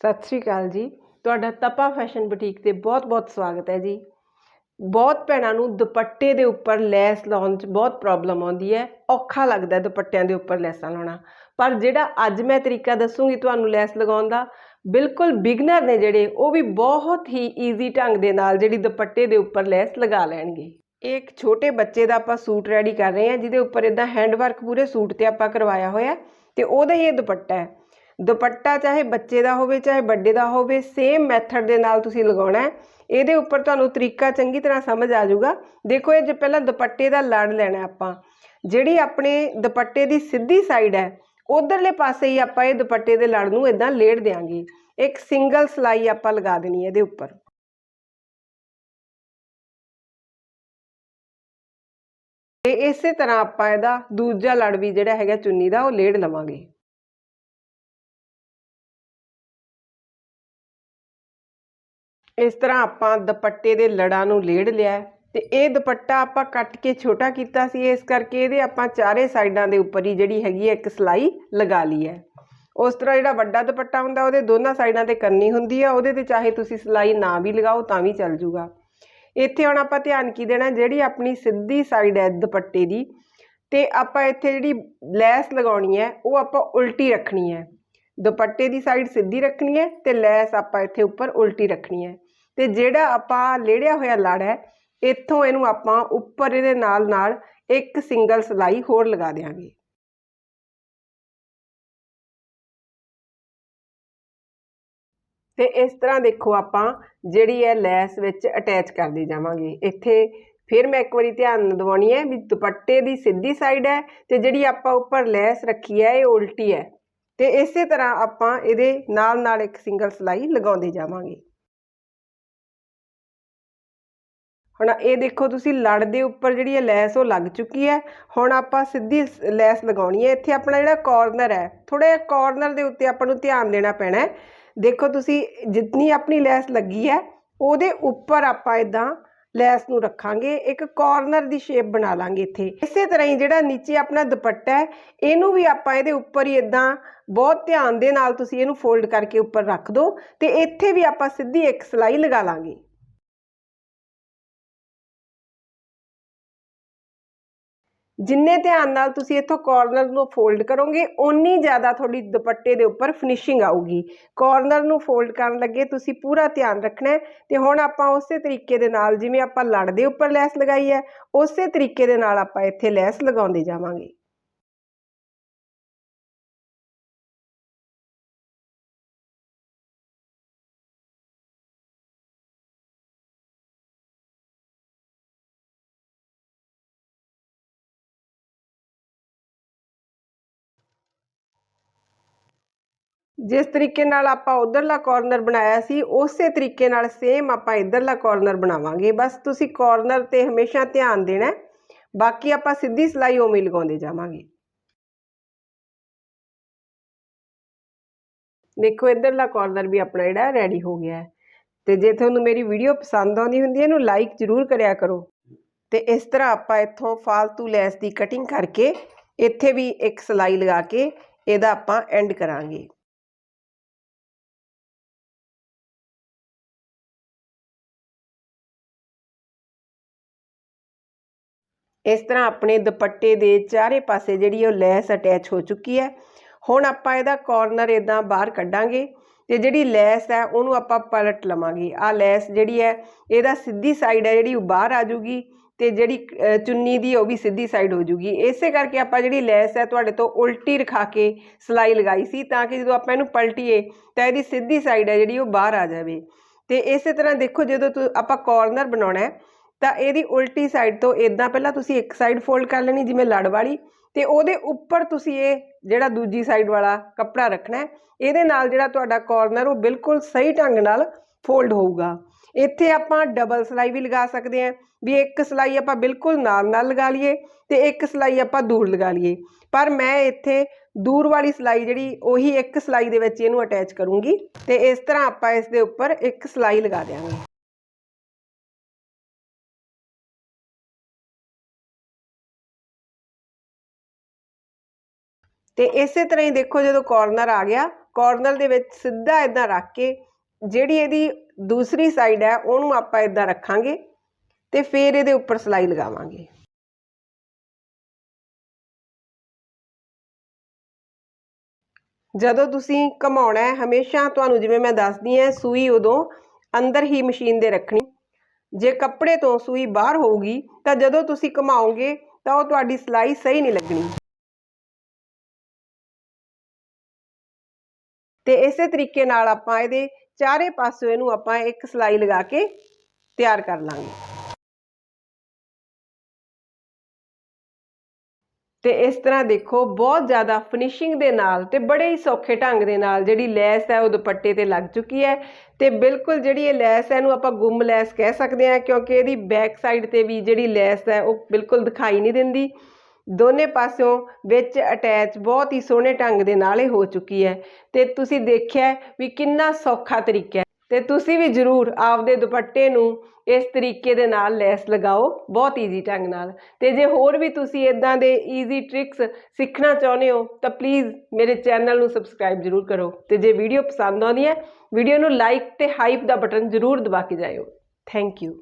ਸਤਿ ਸ਼੍ਰੀ ਅਕਾਲ ਜੀ। ਤੁਹਾਡਾ ਤਪਾ ਫੈਸ਼ਨ ਬੁਟੀਕ ਤੇ ਬਹੁਤ-ਬਹੁਤ ਸਵਾਗਤ ਹੈ ਜੀ। ਬਹੁਤ ਭੈਣਾਂ ਨੂੰ ਦੁਪੱਟੇ ਦੇ ਉੱਪਰ ਲੈਸ ਲਾਉਣ 'ਚ ਬਹੁਤ ਪ੍ਰੋਬਲਮ ਆਉਂਦੀ ਹੈ। ਔਖਾ ਲੱਗਦਾ ਦੁਪੱਟਿਆਂ ਦੇ ਉੱਪਰ ਲੈਸਾਂ ਲਾਉਣਾ। ਪਰ ਜਿਹੜਾ ਅੱਜ ਮੈਂ ਤਰੀਕਾ ਦੱਸੂਗੀ ਤੁਹਾਨੂੰ ਲੈਸ ਲਗਾਉਣ ਦਾ, ਬਿਲਕੁਲ ਬਿਗਨਰ ਨੇ ਜਿਹੜੇ, ਉਹ ਵੀ ਬਹੁਤ ਹੀ ਈਜ਼ੀ ਢੰਗ ਦੇ ਨਾਲ ਜਿਹੜੀ ਦੁਪੱਟੇ ਦੇ ਉੱਪਰ ਲੈਸ ਲਗਾ ਲੈਣਗੇ। ਇਹ ਇੱਕ ਛੋਟੇ ਬੱਚੇ ਦਾ ਆਪਾਂ ਸੂਟ ਰੈਡੀ ਕਰ ਰਹੇ ਹਾਂ, ਜਿਹਦੇ ਉੱਪਰ ਇਦਾਂ ਹੈਂਡ ਵਰਕ ਪੂਰੇ ਸੂਟ ਤੇ ਆਪਾਂ ਕਰਵਾਇਆ ਹੋਇਆ ਤੇ ਉਹਦਾ ਹੀ ਇਹ ਦੁਪੱਟਾ ਹੈ। ਦੁਪੱਟਾ ਚਾਹੇ ਬੱਚੇ ਦਾ ਹੋਵੇ, ਚਾਹੇ ਵੱਡੇ ਦਾ ਹੋਵੇ ਸੇਮ ਮੈਥਡ ਦੇ ਨਾਲ ਤੁਸੀਂ ਲਗਾਉਣਾ ਹੈ। ਇਹਦੇ ਉੱਪਰ ਤੁਹਾਨੂੰ ਤਰੀਕਾ ਚੰਗੀ ਤਰ੍ਹਾਂ ਸਮਝ ਆ ਜਾਊਗਾ। ਦੇਖੋ, ਇਹ ਜੇ ਪਹਿਲਾਂ ਦੁਪੱਟੇ ਦਾ ਲੜ ਲੈਣਾ ਆਪਾਂ। ਜਿਹੜੀ ਆਪਣੇ ਦੁਪੱਟੇ ਦੀ ਸਿੱਧੀ ਸਾਈਡ ਹੈ, ਉਧਰਲੇ ਪਾਸੇ ਹੀ ਆਪਾਂ ਇਹ ਦੁਪੱਟੇ ਦੇ ਲੜ ਨੂੰ ਇਦਾਂ ਲੇੜ ਦੇਾਂਗੇ ਇੱਕ ਸਿੰਗਲ ਸਲਾਈ ਆਪਾਂ ਲਗਾ ਦੇਣੀ ਹੈ ਇਹਦੇ ਉੱਪਰ। ਤੇ ਇਸੇ ਤਰ੍ਹਾਂ ਆਪਾਂ ਇਹਦਾ ਦੂਜਾ ਲੜ ਵੀ ਜਿਹੜਾ ਹੈਗਾ ਚੁੰਨੀ ਦਾ, ਉਹ ਲੇੜ ਲਵਾਂਗੇ। ਇਸ ਤਰ੍ਹਾਂ ਆਪਾਂ ਦੁਪੱਟੇ ਦੇ ਲੜਾਂ ਨੂੰ ਲੇੜ ਲਿਆ ਤੇ ਇਹ ਦੁਪੱਟਾ ਆਪਾਂ ਕੱਟ ਕੇ ਛੋਟਾ ਕੀਤਾ ਸੀ, ਇਸ ਕਰਕੇ ਇਹਦੇ ਆਪਾਂ ਚਾਰੇ ਸਾਈਡਾਂ ਦੇ ਉੱਪਰ ਹੀ ਜਿਹੜੀ ਹੈਗੀ ਹੈ ਇੱਕ ਸਲਾਈ ਲਗਾ ਲਈ ਹੈ। ਉਸ ਤਰ੍ਹਾਂ ਜਿਹੜਾ ਵੱਡਾ ਦੁਪੱਟਾ ਹੁੰਦਾ, ਉਹਦੇ ਦੋਨਾਂ ਸਾਈਡਾਂ ਤੇ ਕਰਨੀ ਹੁੰਦੀ ਹੈ ਉਹਦੇ ਤੇ ਚਾਹੇ ਤੁਸੀਂ ਸਲਾਈ ਨਾ ਵੀ ਲਗਾਓ ਤਾਂ ਵੀ ਚੱਲ ਜੂਗਾ। ਇੱਥੇ ਹੁਣ ਆਪਾਂ ਧਿਆਨ ਕੀ ਦੇਣਾ, ਜਿਹੜੀ ਆਪਣੀ ਸਿੱਧੀ ਸਾਈਡ ਹੈ ਦੁਪੱਟੇ ਦੀ, ਤੇ ਆਪਾਂ ਇੱਥੇ ਜਿਹੜੀ ਲੈਸ ਲਗਾਉਣੀ ਹੈ, ਉਹ ਆਪਾਂ ਉਲਟੀ ਰੱਖਣੀ ਹੈ। ਦੁਪੱਟੇ ਦੀ ਸਾਈਡ ਸਿੱਧੀ ਰੱਖਣੀ ਹੈ ਤੇ ਲੈਸ ਆਪਾਂ ਇੱਥੇ ਉੱਪਰ ਉਲਟੀ ਰੱਖਣੀ ਹੈ। ਤੇ ਜਿਹੜਾ ਆਪਾਂ ਲੇੜਿਆ ਹੋਇਆ ਲੜ ਹੈ, ਇੱਥੋਂ ਇਹਨੂੰ ਆਪਾਂ ਉੱਪਰ ਇਹਦੇ ਨਾਲ ਨਾਲ ਇੱਕ ਸਿੰਗਲ ਸਲਾਈ ਹੋਰ ਲਗਾ ਦੇਵਾਂਗੇ ਤੇ ਇਸ ਤਰ੍ਹਾਂ ਦੇਖੋ ਆਪਾਂ ਜਿਹੜੀ ਹੈ ਲੈਸ ਵਿੱਚ ਅਟੈਚ ਕਰਦੇ ਜਾਵਾਂਗੇ। ਇੱਥੇ ਫਿਰ ਮੈਂ ਇੱਕ ਵਾਰੀ ਧਿਆਨ ਦਿਵਾਉਣੀ ਹੈ ਵੀ ਦੁਪੱਟੇ ਦੀ ਸਿੱਧੀ ਸਾਈਡ ਹੈ ਤੇ ਜਿਹੜੀ ਆਪਾਂ ਉੱਪਰ ਲੈਸ ਰੱਖੀ ਹੈ, ਇਹ ਉਲਟੀ ਹੈ। ਤੇ ਇਸੇ ਤਰ੍ਹਾਂ ਆਪਾਂ ਇਹਦੇ ਨਾਲ ਨਾਲ ਇੱਕ ਸਿੰਗਲ ਸਲਾਈ ਲਗਾਉਂਦੇ ਜਾਵਾਂਗੇ। ਹੁਣ ਇਹ ਦੇਖੋ ਤੁਸੀਂ ਲੜ ਦੇ ਉੱਪਰ ਜਿਹੜੀ ਹੈ ਲੈਸ ਉਹ ਲੱਗ ਚੁੱਕੀ ਹੈ। ਹੁਣ ਆਪਾਂ ਸਿੱਧੀ ਲੈਸ ਲਗਾਉਣੀ ਹੈ। ਇੱਥੇ ਆਪਣਾ ਜਿਹੜਾ ਕਾਰਨਰ ਹੈ ਥੋੜਾ ਜਿਹਾ ਕਾਰਨਰ ਦੇ ਉੱਤੇ ਆਪਾਂ ਨੂੰ ਧਿਆਨ ਦੇਣਾ ਪੈਣਾ ਹੈ। ਦੇਖੋ ਤੁਸੀਂ ਜਿੰਨੀ ਆਪਣੀ ਲੈਸ ਲੱਗੀ ਹੈ, ਉਹਦੇ ਉੱਪਰ ਆਪਾਂ ਇਦਾਂ ਲੈਸ ਨੂੰ ਰੱਖਾਂਗੇ। ਇੱਕ ਕਾਰਨਰ ਦੀ ਸ਼ੇਪ ਬਣਾ ਲਾਂਗੇ ਇੱਥੇ। ਇਸੇ ਤਰ੍ਹਾਂ ਹੀ ਜਿਹੜਾ ਨੀਚੇ ਆਪਣਾ ਦੁਪੱਟਾ ਹੈ, ਇਹਨੂੰ ਵੀ ਆਪਾਂ ਇਹਦੇ ਉੱਪਰ ਹੀ ਇਦਾਂ ਬਹੁਤ ਧਿਆਨ ਦੇ ਨਾਲ ਤੁਸੀਂ ਇਹਨੂੰ ਫੋਲਡ ਕਰਕੇ ਉੱਪਰ ਰੱਖ ਦਿਓ ਤੇ ਇੱਥੇ ਵੀ ਆਪਾਂ ਸਿੱਧੀ ਇੱਕ ਸਲਾਈ ਲਗਾ ਲਾਂਗੇ। ਜਿੰਨੇ ਧਿਆਨ ਨਾਲ ਤੁਸੀਂ ਇੱਥੋਂ ਕਾਰਨਰ ਨੂੰ ਫੋਲਡ ਕਰੋਗੇ, ਓਨੀ ਜ਼ਿਆਦਾ ਤੁਹਾਡੀ ਦੁਪੱਟੇ ਦੇ ਉੱਪਰ ਫਿਨਿਸ਼ਿੰਗ ਆਊਗੀ। ਕਾਰਨਰ ਨੂੰ ਫੋਲਡ ਕਰਨ ਲੱਗੇ ਤੁਸੀਂ ਪੂਰਾ ਧਿਆਨ ਰੱਖਣਾ ਹੈ ਤੇ ਹੁਣ ਆਪਾਂ ਉਸੇ ਤਰੀਕੇ ਦੇ ਨਾਲ ਜਿਵੇਂ ਆਪਾਂ ਲੜ ਦੇ ਉੱਪਰ ਲੈਸ ਲਗਾਈ ਹੈ, ਉਸੇ ਤਰੀਕੇ ਦੇ ਨਾਲ ਆਪਾਂ ਇੱਥੇ ਲੈਸ ਲਗਾਉਂਦੇ ਜਾਵਾਂਗੇ। ਜਿਸ ਤਰੀਕੇ ਨਾਲ ਆਪਾਂ ਉਧਰਲਾ ਕਾਰਨਰ ਬਣਾਇਆ ਸੀ, ਉਸੇ ਤਰੀਕੇ ਨਾਲ ਸੇਮ ਆਪਾਂ ਇਧਰਲਾ ਕਾਰਨਰ ਬਣਾਵਾਂਗੇ। ਬਸ ਤੁਸੀਂ ਕਾਰਨਰ ਤੇ ਹਮੇਸ਼ਾ ਧਿਆਨ ਦੇਣਾ ਬਾਕੀ ਆਪਾਂ ਸਿੱਧੀ ਸਲਾਈ ਉਵੇਂ ਲਗਾਉਂਦੇ ਜਾਵਾਂਗੇ। ਦੇਖੋ, ਇਧਰਲਾ ਕਾਰਨਰ ਵੀ ਆਪਣਾ ਜਿਹੜਾ ਰੈਡੀ ਹੋ ਗਿਆ ਹੈ। ਤੇ ਜੇ ਤੁਹਾਨੂੰ ਮੇਰੀ ਵੀਡੀਓ ਪਸੰਦ ਆਉਂਦੀ ਹੁੰਦੀ ਹੈ, ਇਹਨੂੰ ਲਾਈਕ ਜ਼ਰੂਰ ਕਰਿਆ ਕਰੋ। ਤੇ ਇਸ ਤਰ੍ਹਾਂ ਆਪਾਂ ਇੱਥੋਂ ਫਾਲਤੂ ਲੈਸ ਦੀ ਕਟਿੰਗ ਕਰਕੇ ਇੱਥੇ ਵੀ ਇੱਕ ਸਲਾਈ ਲਗਾ ਕੇ ਇਹਦਾ ਆਪਾਂ ਐਂਡ ਕਰਾਂਗੇ। ਇਸ ਤਰ੍ਹਾਂ ਆਪਣੇ ਦੁਪੱਟੇ ਦੇ ਚਾਰੇ ਪਾਸੇ ਜਿਹੜੀ ਉਹ ਲੈਸ ਅਟੈਚ ਹੋ ਚੁੱਕੀ ਹੈ। ਹੁਣ ਆਪਾਂ ਇਹਦਾ ਕਾਰਨਰ ਇਦਾਂ ਬਾਹਰ ਕੱਢਾਂਗੇ ਤੇ ਜਿਹੜੀ ਲੈਸ ਹੈ ਉਹਨੂੰ ਆਪਾਂ ਪਲਟ ਲਵਾਂਗੇ। ਆ ਲੈਸ ਜਿਹੜੀ ਹੈ, ਇਹਦਾ ਸਿੱਧੀ ਸਾਈਡ ਹੈ ਜਿਹੜੀ ਉਹ ਬਾਹਰ ਆ ਜੂਗੀ ਤੇ ਜਿਹੜੀ ਚੁੰਨੀ ਦੀ ਉਹ ਵੀ ਸਿੱਧੀ ਸਾਈਡ ਹੋ ਜੂਗੀ ਇਸੇ ਕਰਕੇ ਆਪਾਂ ਜਿਹੜੀ ਲੈਸ ਹੈ ਤੁਹਾਡੇ ਤੋਂ ਉਲਟੀ ਰਖਾ ਕੇ ਸਲਾਈ ਲਗਾਈ ਸੀ ਤਾਂ ਕਿ ਜਦੋਂ ਆਪਾਂ ਇਹਨੂੰ ਪਲਟੀਏ ਤਾਂ ਇਹਦੀ ਸਿੱਧੀ ਸਾਈਡ ਹੈ ਜਿਹੜੀ ਉਹ ਬਾਹਰ ਆ ਜਾਵੇ। ਤੇ ਇਸੇ ਤਰ੍ਹਾਂ ਦੇਖੋ ਜਦੋਂ ਆਪਾਂ ਕਾਰਨਰ ਬਣਾਉਣਾ ਹੈ ਤਾਂ ਇਹਦੀ ਉਲਟੀ ਸਾਈਡ ਤੋਂ ਇਦਾਂ ਪਹਿਲਾਂ ਤੁਸੀਂ ਇੱਕ ਸਾਈਡ ਫੋਲਡ ਕਰ ਲੈਣੀ, ਜਿਵੇਂ ਲੜ ਵਾਲੀ, ਤੇ ਉਹਦੇ ਉੱਪਰ ਤੁਸੀਂ ਇਹ ਜਿਹੜਾ ਦੂਜੀ ਸਾਈਡ ਵਾਲਾ ਕੱਪੜਾ ਰੱਖਣਾ ਇਹਦੇ ਨਾਲ ਜਿਹੜਾ ਤੁਹਾਡਾ ਕਾਰਨਰ ਉਹ ਬਿਲਕੁਲ ਸਹੀ ਢੰਗ ਨਾਲ ਫੋਲਡ ਹੋਊਗਾ। ਇੱਥੇ ਆਪਾਂ ਡਬਲ ਸਲਾਈ ਵੀ ਲਗਾ ਸਕਦੇ ਹਾਂ, ਵੀ ਇੱਕ ਸਲਾਈ ਆਪਾਂ ਬਿਲਕੁਲ ਨਾਲ ਨਾਲ ਲਗਾ ਲਈਏ ਤੇ ਇੱਕ ਸਲਾਈ ਆਪਾਂ ਦੂਰ ਲਗਾ ਲਈਏ। ਪਰ ਮੈਂ ਇੱਥੇ ਦੂਰ ਵਾਲੀ ਸਲਾਈ ਜਿਹੜੀ, ਉਹੀ ਇੱਕ ਸਲਾਈ ਦੇ ਵਿੱਚ ਇਹਨੂੰ ਅਟੈਚ ਕਰੂੰਗੀ ਤੇ ਇਸ ਤਰ੍ਹਾਂ ਆਪਾਂ ਇਸ ਦੇ ਉੱਪਰ ਇੱਕ ਸਲਾਈ ਲਗਾ ਦੇਵਾਂਗੇ ਤੇ ਇਸੇ ਤਰ੍ਹਾਂ ਹੀ ਦੇਖੋ ਜਦੋਂ ਕਾਰਨਰ ਆ ਗਿਆ ਕਾਰਨਰ ਦੇ ਵਿੱਚ ਸਿੱਧਾ ਇਦਾਂ ਰੱਖ ਕੇ ਜਿਹੜੀ ਇਹਦੀ ਦੂਸਰੀ ਸਾਈਡ ਹੈ, ਉਹਨੂੰ ਆਪਾਂ ਇਦਾਂ ਰੱਖਾਂਗੇ ਤੇ ਫਿਰ ਇਹਦੇ ਉੱਪਰ ਸਲਾਈ ਲਗਾਵਾਂਗੇ। ਜਦੋਂ ਤੁਸੀਂ ਘਮਾਉਣਾ ਹੈ, ਹਮੇਸ਼ਾ ਤੁਹਾਨੂੰ ਜਿਵੇਂ ਮੈਂ ਦੱਸਦੀ ਹਾਂ, ਸੂਈ ਉਦੋਂ ਅੰਦਰ ਹੀ ਮਸ਼ੀਨ ਦੇ ਰੱਖਣੀ। ਜੇ ਕੱਪੜੇ ਤੋਂ ਸੂਈ ਬਾਹਰ ਹੋਊਗੀ, ਤਾਂ ਜਦੋਂ ਤੁਸੀਂ ਘਮਾਓਗੇ, ਤਾਂ ਉਹ ਤੁਹਾਡੀ ਸਲਾਈ ਸਹੀ ਨਹੀਂ ਲੱਗਣੀ। ਤੇ ਇਸੇ ਤਰੀਕੇ ਨਾਲ ਆਪਾਂ ਇਹਦੇ ਚਾਰੇ ਪਾਸੇ ਇਹਨੂੰ ਆਪਾਂ ਇੱਕ ਸਲਾਈ ਲਗਾ ਕੇ ਤਿਆਰ ਕਰ ਲਾਂਗੇ। ਤੇ ਇਸ ਤਰ੍ਹਾਂ ਦੇਖੋ, ਬਹੁਤ ਜ਼ਿਆਦਾ ਫਿਨਿਸ਼ਿੰਗ ਦੇ ਨਾਲ ਤੇ ਬੜੇ ਹੀ ਸੌਖੇ ਢੰਗ ਦੇ ਨਾਲ ਜਿਹੜੀ ਲੈਸ ਹੈ ਉਹ ਦੁਪੱਟੇ ਤੇ ਲੱਗ ਚੁੱਕੀ ਹੈ ਤੇ ਬਿਲਕੁਲ ਜਿਹੜੀ ਇਹ ਲੈਸ ਹੈ ਇਹਨੂੰ ਆਪਾਂ ਗੁੰਮ ਲੈਸ ਕਹਿ ਸਕਦੇ ਹਾਂ ਕਿਉਂਕਿ ਇਹਦੀ ਬੈਕ ਸਾਈਡ ਤੇ ਵੀ ਜਿਹੜੀ ਲੈਸ ਹੈ ਉਹ ਬਿਲਕੁਲ ਦਿਖਾਈ ਨਹੀਂ ਦਿੰਦੀ। ਦੋਨੇ ਪਾਸਿਓਂ ਵਿੱਚ ਅਟੈਚ ਬਹੁਤ ਹੀ ਸੋਹਣੇ ਢੰਗ ਦੇ ਨਾਲ ਇਹ ਹੋ ਚੁੱਕੀ ਹੈ। ਤੇ ਤੁਸੀਂ ਦੇਖਿਆ ਵੀ ਕਿੰਨਾ ਸੌਖਾ ਤਰੀਕਾ ਹੈ। ਤੇ ਤੁਸੀਂ ਵੀ ਜ਼ਰੂਰ ਆਪਦੇ ਦੁਪੱਟੇ ਨੂੰ ਇਸ ਤਰੀਕੇ ਦੇ ਨਾਲ ਲੈਸ ਲਗਾਓ, ਬਹੁਤ ਈਜ਼ੀ ਢੰਗ ਨਾਲ। ਤੇ ਜੇ ਹੋਰ ਵੀ ਤੁਸੀਂ ਇਦਾਂ ਦੇ ਈਜ਼ੀ ਟ੍ਰਿਕਸ ਸਿੱਖਣਾ ਚਾਹੁੰਦੇ ਹੋ, ਤਾਂ ਪਲੀਜ਼ ਮੇਰੇ ਚੈਨਲ ਨੂੰ ਸਬਸਕ੍ਰਾਈਬ ਜ਼ਰੂਰ ਕਰੋ। ਤੇ ਜੇ ਵੀਡੀਓ ਪਸੰਦ ਆਉਂਦੀ ਹੈ ਵੀਡੀਓ ਨੂੰ ਲਾਈਕ ਤੇ ਹਾਈਪ ਦਾ ਬਟਨ ਜ਼ਰੂਰ ਦਬਾ ਕੇ ਜਾਇਓ। Thank you